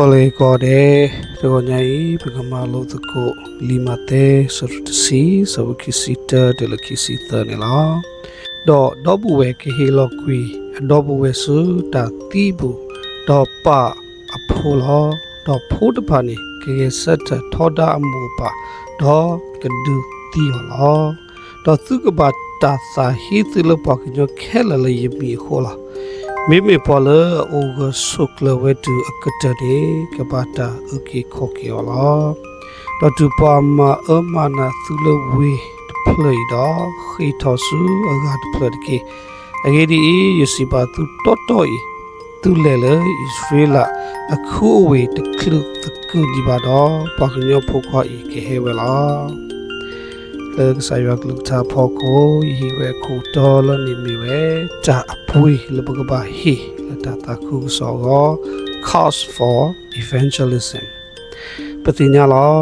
Ole kode to nyai pagama lo to ko limate sur si so kisita de la kisita ne la do do bu we ke he lo kwi do bu we su ta ti bu do pa a pho lo do pho de pa ni ke ke sat tho da amu pa do ke du ti lo do su ka ba ta sa hi tu lo pa ke jo khela le yimi ho la မိ မိပေါ်လအိုဂဆုကလဝဲတူအကတရေကဘာတာဥကေခောကေောလာတော့တူပါမအမနာသူလဝေပလေတော့ခိထောဆူအဂတ်ပလကေအဂေဒီယစီပါသူတော်တော်ဤသူလဲလေဣသရေလအခုအဝေတကလုတကူဒီပါတော့ပါကညောဖို့ခွာဤကေဟဲဝဲလား လေကဆိုင်ရကလူသာဖောကိုဟီဝဲခုတော်လနိမီဝဲတာအပွေလဘကဘာဟီလတာတာခုဆောဂော cause for evangelism ပတိညာလော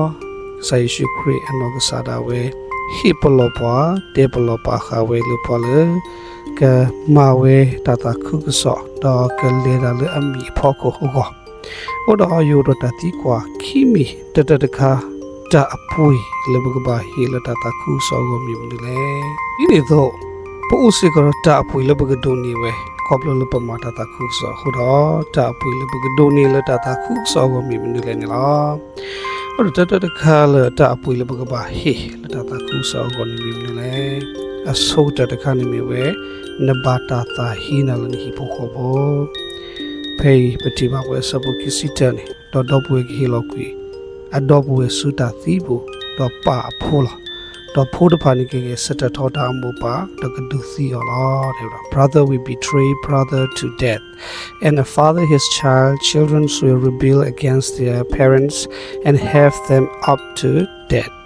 ဆိုင်ရှိခရစ်အနောကဆာဒဝဲဟီပလောပွာတေပလောပါခဝဲလူပလောကမာဝဲတာတာခုဆောတော့ကလေလာလအမီဖောကိုဟောဩဒါယူရတတိကွာခီမီတတတခါ တာအပွေလေဘကဘာဟီလတာတခုဆောဂမီမနီလေဒီနေတော့ပိုးစကရတာအပွေလေဘကဒိုနီဝဲကောပလလပမာတာတခုဆောဟိုတော့တာအပွေလေဘကဒိုနီလေတာတခုဆောဂမီမနီလေနီလားဟိုတတတခါလေတာအပွေလေဘကဘာဟီလေတာတခုဆောဂမီမနီလေအဆောတတခါနေမီဝဲနဘာတာတာဟီနာလနီဟီပိုခောဘောဖေးပတိဘာဝဲစပုကိစီတန်တော့တော့ပွေခီလောက်ကွီ အတော့ပွေစုတာသီဘူတော့ပါဖိုလာ?တော့ဖိုးတဖာနေကေစတထောတာမူပါတကဒုစီရောတဲ့ brother we betray brother to death and a father his child children will rebel against their parents and have them up to death.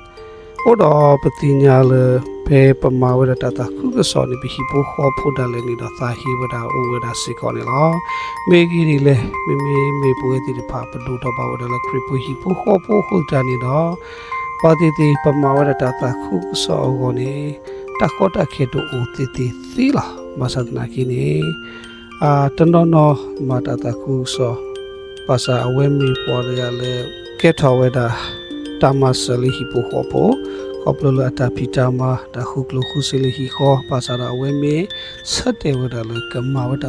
Odo patinya le pe pamawada tata khu ka so ni bi hi bo kho pho da le ni da sa hi wada o wada si ko ni la me gi ri le me me me po ti de pha pa do da ba wada la kri po hi bo kho po ho da ni da pa ti ti pamawada tata khu ka so go ni ta kho ta khe to o ti ti si la ma sa na ki ni a tan no no ma ta ta khu so pa sa awe mi po ya le ke tha wada ta ma sa li hi po kho po ကပလလတာပီတာမာတခုကလခုစလဟီခောပါစာရဝဲမေစတဲ့ဝဒလကမဝတ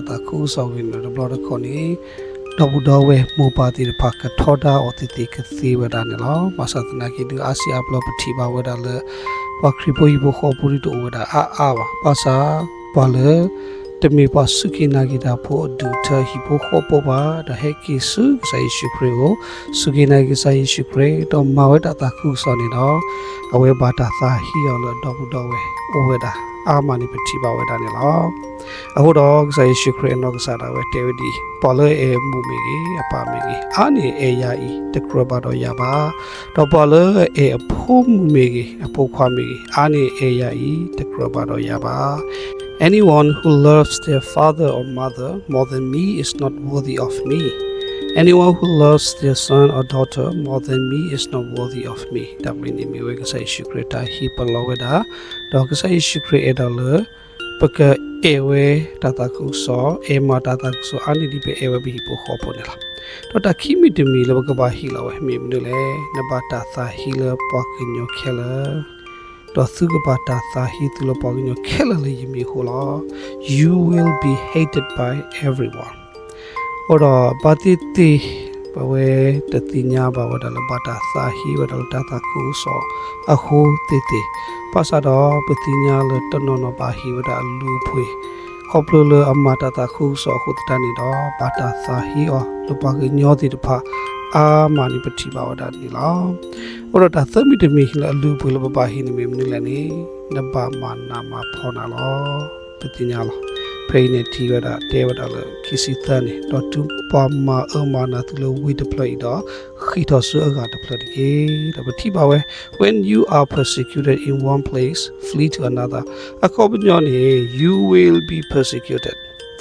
တာခုဆောဝင်လဘလရခေါနီတော့ဘူးတော့ဝဲမောပါတိဖကထောတာအတိတိကစီဝဒနေလောမဆတ်နာကီဒူအာဆီယာဘလပတိပါဝဒလပခရီပိုဤဘခောပူရီတိုဝဒအာအာပါစာပါလေ တမီပါစုကိနာဂီတာဖို့ဒူထဟီပိုခောပပါဒဟေကီစုဆိုင်ရှိခရီကိုစုကိနာဂီဆိုင်ရှိခရီတော့မဝဒတာခုဆောနေတော့အဝဲဘာတာသာဟီယောလတော့ဘူးတော့ဝဲအဝဲတာအာမနိပတိပါဝဲတာနေလောအခုတော့ဆိုင်ရှိခရီနောကစားတာဝဲတေဝဒီပေါ်လေအေမူမီကြီးအပါမီကြီးအာနေအေယာဤတကရဘတော့ရပါတော့ပေါ်လေအေအဖိုးမူမီကြီးအဖိုးခွာမီကြီးအာနေအေယာဤတကရဘတော့ရပါ Anyone who loves their father or mother more than me is not worthy of me. Anyone who loves their son or daughter more than me is not worthy of me. That means me we can say shukreta hi palaweda. Dog say shukre edala. Paka ewe tataku so ema tataku so ani di pe ewe bi po khopo ne la. To ta kimi de mi la ba hi la we mi ne le na ba ta tha hi la pa kinyo khela တော့သူကပါတာသာဟီသူလပေါ်ညခဲလလေယမီဟိုလာ you will be hated by everyone ဟောတော့ပါတိတိဘဝဲတတိညာဘဝဒလဘတာသာဟီဝဒလတာတာခုဆောအခုတိတိပါစတော့ပတိညာလတနောနပါဟီဝဒလူဖွေခေါပလလအမတာတာခုဆောခုတတနီတော့ပါတာသာဟီအောလပကညောတိတဖာ အာမာနိပတိဘာဝဒနီလောဩရတာသမီတမီလလူပလပပဟိနိမေမနိလနေနဘမာနာမဖောနာလောပတိညာလောဖိနေတီဝဒတေဝဒလကိစီသနေတော့တူပမာအမနာသူလဝိတပလိတော့ခိတော်ဆူအကတပလတိကေတပတိပါဝဲ when you are persecuted in one place flee to another အကောပညောနေ you will be persecuted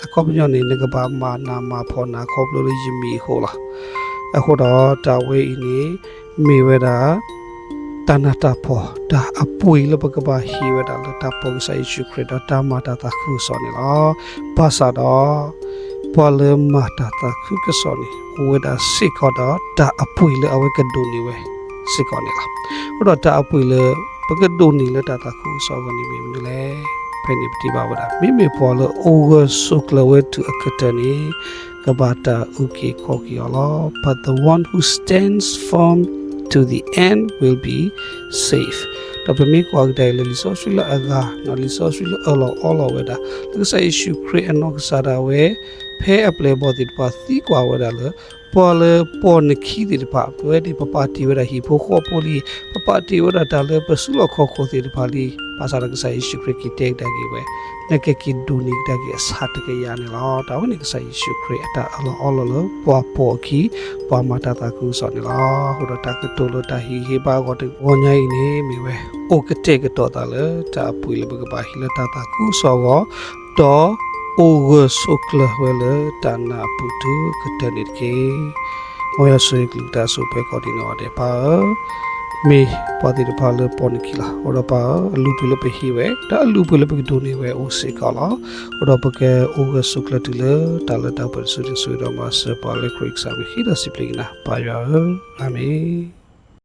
အကောပညောနေငကဘာမာနာမဖောနာခေါပလိုယမီဟောလား အခုတော့တာဝေးဤနေမေဝဒတနာတာဖောဒါအပွေလပကပါဟီဝဒလတာပုံဆိုင်ရှုခရဒတာမတာတာခုစောနေလားပါစာတော့ပွာလမာတာတာခုကစောနီဝေဒါစိခေါ်တော့တာအပွေလေအဝဲကဒိုနီဝဲစိခေါ်နေလားဟိုတော့တာအပွေလေပကဒိုနီလေတာတာခုစောကနေမိမလေ ဖိနေပတိပါဝဒမိမိပွာလအိုဂဆုကလဝဲတူအခတနီက ဘာတာဥကေခေါကီအလော but the one who stands firm to the end will be safe တော့ပမေကွာတဲ့လေလီဆိုဆွေလာအဂါနော်လီဆိုဆွေလာအလောအလောဝဲတာလကဆိုင်ရှုခရအနောကစားတာဝဲဖဲအပလေဘောတိပါသီကွာဝဲတာလေပေါ်လေပေါ်နခီဒီပါဘဲဒီပပတီဝဲတာဟီဖိုခေါ်ပိုလီပပတီဝဲတာလေပဆူလခေါ်ခေါ်တီပါလီပါစာရကဆိုင်ရှုခရကီတက်တာကြီးဝဲနကကီဒူနီတာကြီးအစားတကရနေလားတာဝနိကဆိုင်ရှုခရအတာအလောအလောလောပွားပေါ်ခီပွားမတာတာကူစောနေလားဟိုတော့တာကတိုလိုတာဟီဟေပါကောတဝညိုင်းနေမိဝဲအိုကတဲ့ကတော့တာလေတာပူလဘကပါဟီလတာတာကူစောကောတော့ over sokla wele tana putu katanit ke oya soy gluta so pe ko din wa de pa me pa di pa le pon kila ora pa alu pu le pe hi we ta alu pu le pe do ni we o se ka la ora pa ke over sokla tu le ta le ta pa su de su ro ma se pa le krik sa mi hi da si plina pa ya amen